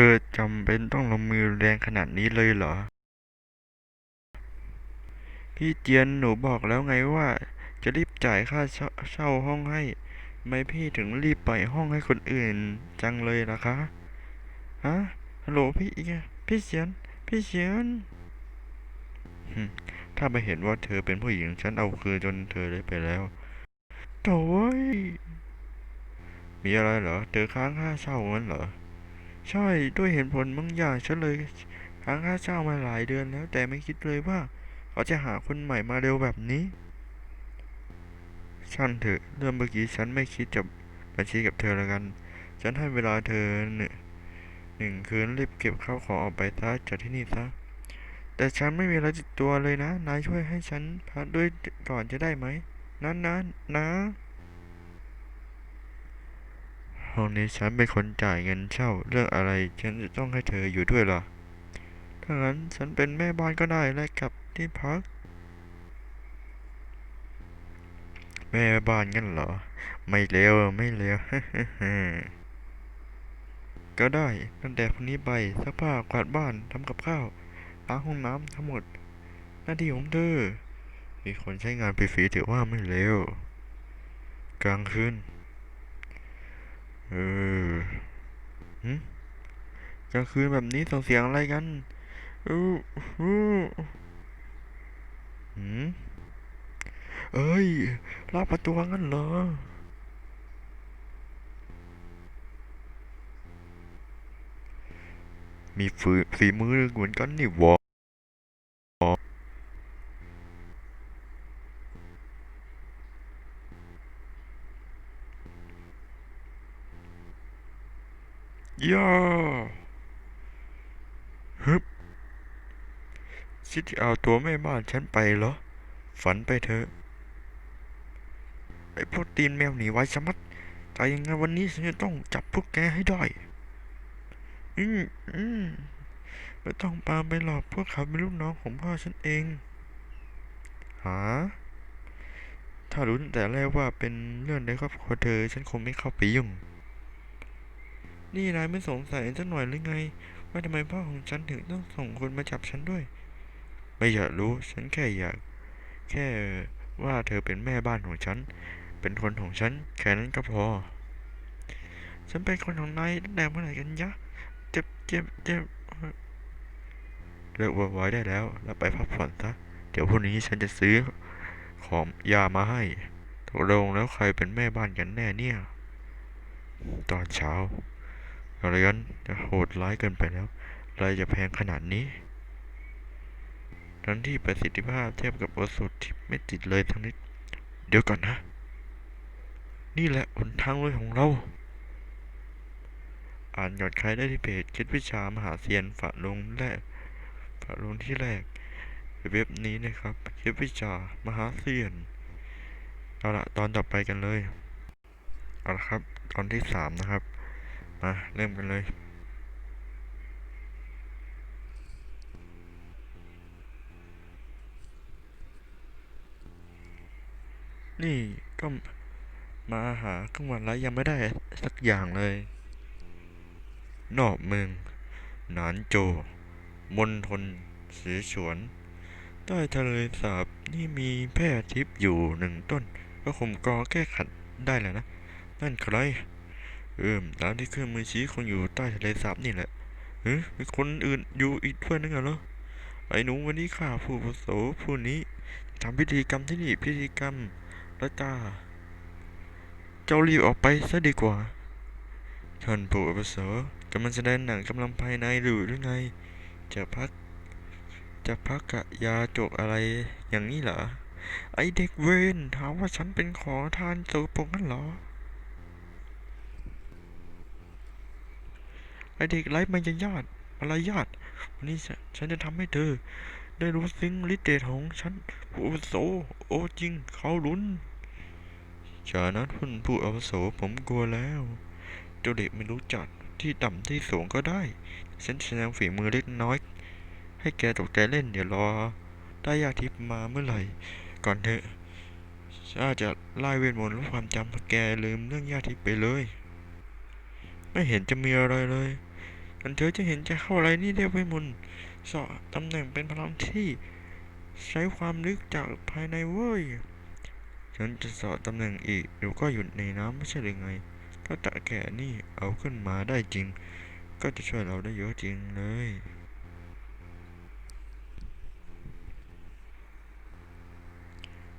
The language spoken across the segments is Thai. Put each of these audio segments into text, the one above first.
ธอจำเป็นต้องลงมือแรงขนาดนี้เลยเหรอ พี่เจียนหนูบอกแล้วไงว่า จะรีบจ่ายค่าเช่าห้องให้ ไม่พี่ถึงรีบปล่อยห้องให้คนอื่นจังเลยล่ะคะ ฮะ ฮัลโหลพี่เอียพี่เจียน พี่เจียน ถ้าไม่เห็นว่าเธอเป็นผู้หญิงฉันเอาคืนจนเธอได้ไปแล้วโถ่เว้ยมีอะไรเหรอ เธอค้างค่าเช่างั้นเหรอ ใช่ด้วยเหตุผลบางอย่างฉันเลยค้างค่าเช่ามาหลายเดือนแล้ว แต่ไม่คิดเลยว่า เขาจะหาคนใหม่มาเร็วแบบนี้ช่างเถอะเรื่องเมื่อกี้ฉันไม่คิดจะบัญชีกับเธอแล้วกัน ฉันให้เวลาเธอหนึ่งคืนรีบเก็บข้าวของออกไปซะจากที่นี่ซะแต่ฉันไม่มีอะไรติดตัวเลยนะ นายช่วยให้ฉันพักด้วยก่อนจะได้ไหม นั้นนะนะ ห้องนี้ฉันเป็นคนจ่ายเงินเช่า เรื่องอะไรฉันจะต้องให้เธออยู่ด้วยล่ะ ถ้างั้นฉันเป็นแม่บ้านก็ได้และกลับที่พัก แม่บ้านงั้นเหรอ ไม่เลวไม่เลวก็ได้ตั้งแต่พรุ่งนี้ไปซักผ้ากวาดบ้านทำกับข้าวล้างห้องน้ำทั้งหมด หน้าที่ของเธอมีคนใช้งานฟรีๆถือว่าไม่เลวกลางคืน เออหึกลางคืนแบบนี้ส่งเสียงอะไรกันอู้หูหืมเอ้ยล็อกประตูงั้นเหรอ มีฝีฝีมือเหมือนกันนี่วะ ย่าฮึบคิดจะเอาตัวแม่บ้านฉันไปเหรอ ฝันไปเถอะ ไอ้พวกตีนแมวหนีไว้ชะมัด แต่ยังไงวันนี้ฉันจะต้องจับพวกแกให้ได้ อืมอืมไม่ต้องปามไปหรอกพวกเขาเป็นลูกน้องของพ่อฉันเอง หา ถ้ารู้แต่แรกว่าเป็นเรื่องในครอบครัวเธอ ฉันคงไม่เข้าไปยุ่ง นี่นายไม่สงสัยสักหน่อยหรือไง ว่าทำไมพ่อของฉันถึงต้องส่งคนมาจับฉันด้วย ไม่อยากรู้ฉันแค่อยาก แค่ว่าเธอเป็นแม่บ้านของฉัน เป็นคนของฉันแค่นั้นก็พอ ฉันเป็นคนของนายตั้งแต่เมื่อไหร่กันยะ เจ็บเจ็บเจ็บเลิกโวยวายได้แล้ว แล้วไปพักผ่อนซะ เดี๋ยวพรุ่งนี้ฉันจะซื้อของยามาให้ตกลงแล้วใครเป็นแม่บ้านกันแน่เนี่ย ตอนเช้า ไรกันจะโหดร้ายเกินไปแล้วอะไรจะแพงขนาดนี้ ทั้งที่ประสิทธิภาพเทียบกับวัสดุที่ไม่ติดเลยทั้งนิด เดี๋ยวก่อนนะ นี่แหละหนทางรวยของเรา อ่านยอดขายได้ที่เพจคิดวิชามหาเซียนฝากลงแรกฝากลงที่แรกเว็บนี้นะครับคิดวิชามหาเซียน เอาละตอนต่อไปกันเลย เอาละครับ ตอนที่สามนะครับ มาเริ่มกันเลย นี่ก็มาหาครึ่งวันแล้วยังไม่ได้สักอย่างเลย นอกเมือง หนานโจ มณฑลเสฉวน ใต้ทะเลสาบนี่มีแพร่ทิพย์อยู่หนึ่งต้น ก็คงกรอแก้ขัดได้แหละนะ นั่นใคร เอิมตามที่เครื่องมือชี้คงอยู่ใต้ทะเลสาบนี่แหละเฮ้ยมีคนอื่นอยู่อีกด้วยนึงเหรอ ไอ้หนูวันนี้ข้าผู้อาวุโสผู้นี้ทำพิธีกรรมที่นี่พิธีกรรมแล้วจ้า เจ้ารีบออกไปซะดีกว่า ท่านผู้อาวุโสกำลังแสดงหนังกำลังภายในหรือหรือไง จะพัก จะพักกะยาจกอะไรอย่างนี้เหรอ ไอเด็กเวนถามว่าฉันเป็นขอทานโสโปรกนั่นเหรอ ไอเด็กไร้มารยาทมารยาทวันนี้ฉันจะทำให้เธอ ได้รู้สิ่งฤทธิ์เดชของฉันผู้อาวุโสโอจริงเขาลุ้นฉะนั้นท่านผู้อาวุโสผมกลัวแล้วเจ้าเด็กไม่รู้จักที่ต่ำที่สูงก็ได้ฉันแสดงฝีมือเล็กน้อย ให้แกตกใจเล่นเดี๋ยวรอ ได้ยาทิพมาเมื่อไหร่ ก่อนเถอะฉันอาจจะไล่เวทมนต์ลดความจำแกลืมเรื่องยาทิพไปเลย ไม่เห็นจะมีอะไรเลย อันเธอจะเห็นใจเข้าอะไรนี่เรียกเวทมนต์เสาะตำแหน่งเป็นพลังที่ใช้ความลึกจากภายในเว้ย ฉันจะเสาะตำแหน่งอีกเดี๋ยวก็หยุดในน้ำไม่ใช่หรือไง ถ้าตะแก่นี่เอาขึ้นมาได้จริง ก็จะช่วยเราได้เยอะจริงเลย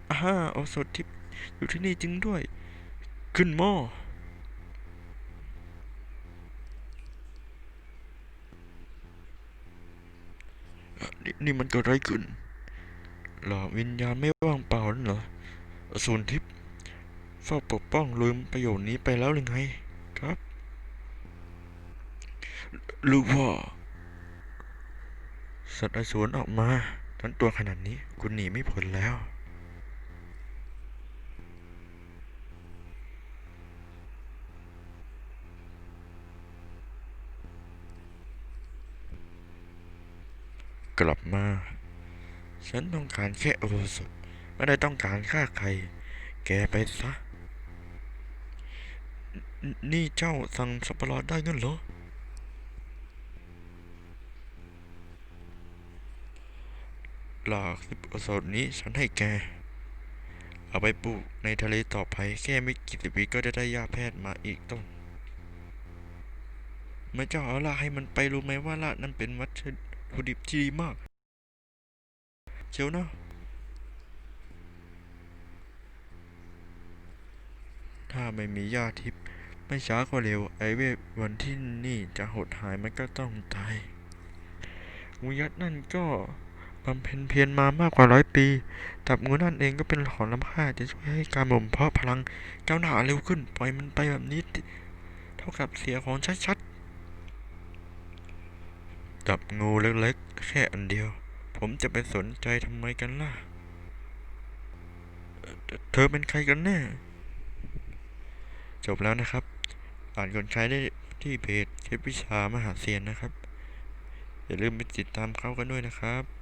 อาฮ่าโอสถทิพย์อยู่ที่นี่จริงด้วย ขึ้นหม้อ นี่มันเกิดอะไรขึ้นหรอวิญญาณไม่ว่างเปล่านั่นเหรออสูรทิพย์เฝ้าปกป้องลืมประโยชน์นี้ไปแล้วหรือไงครับหรือว่าสัตว์อสูรออกมาทั้งตัวขนาดนี้คุณหนีไม่พ้นแล้ว กลับมา ฉันต้องการแค่โอสถไม่ได้ต้องการฆ่าใคร แกไปซะนนี่เจ้าสั่งสับปะรดได้งั้นเหรอ หลากสิบโอสถนี้ฉันให้แก เอาไปปลูกในทะเลต่อไป แค่ไม่กี่สิบปีก็จะได้ยาแพทย์มาอีกต้นเมื่อเจ้าเอาละให้มันไปรู้ไหมว่าละนั้นเป็นวัต ถุดิบที่ดีมาก เชียวนะ ถ้าไม่มียาทิพย์ไม่ช้าก็เร็ว ไอเวทวันที่นี่จะหดหายมันก็ต้องตายงูยักษ์นั่นก็บำเพ็ญเพียรมามากกว่าร้อยปี ตับงูนั่นเองก็เป็นของล้ำค่าจะช่วยให้การบ่มเพาะพลังก้าวหน้าเร็วขึ้น ปล่อยมันไปแบบนี้ เท่ากับเสียของชัดๆ จับงูเล็กๆ แค่อันเดียว ผมจะไปสนใจทำไมกันล่ะ เธอเป็นใครกันแน่ จบแล้วนะครับ อ่านกนใช้ได้ที่เพจเทพวิชามหาเซียนนะครับ อย่าลืมไปติดตามเขากันด้วยนะครับ